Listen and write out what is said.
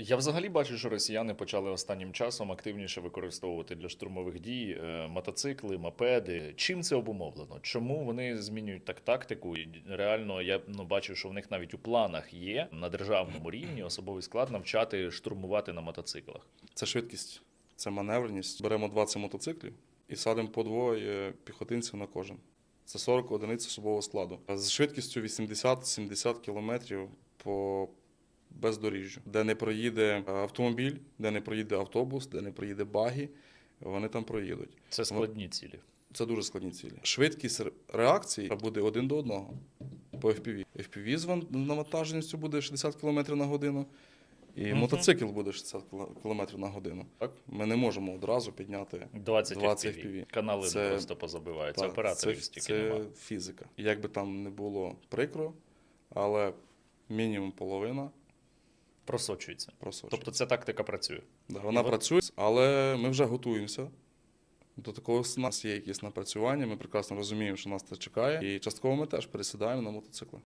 Я взагалі бачу, що росіяни почали останнім часом активніше використовувати для штурмових дій е, мотоцикли, мопеди. Чим це обумовлено? Чому вони змінюють так тактику? І реально я ну, бачу, що в них навіть у планах є на державному рівні особовий склад навчати штурмувати на мотоциклах. Це швидкість, це маневреність. Беремо 20 мотоциклів і садимо по двоє піхотинців на кожен. Це 40 одиниць особового складу. З швидкістю 80-70 кілометрів по бездоріжжю, де не проїде автомобіль, де не проїде автобус, де не проїде багі, вони там проїдуть. Це складні цілі. Це дуже складні цілі. Швидкість ре- реакції буде один до одного по FPV. FPV з навантаженістю буде 60 км на годину, і Мгм. мотоцикл буде 60 км на годину. Так? Ми не можемо одразу підняти 20, 20 FPV. FPV. Канали Це- просто позабиваються. Так, Операторів це, стільки це нема. фізика. Як би там не було прикро, але мінімум половина Просочується. Просочується. Тобто ця тактика працює. Да, вона І працює, але ми вже готуємося. До такого у нас є якісь напрацювання. Ми прекрасно розуміємо, що нас це чекає, і частково ми теж пересідаємо на мотоцикли.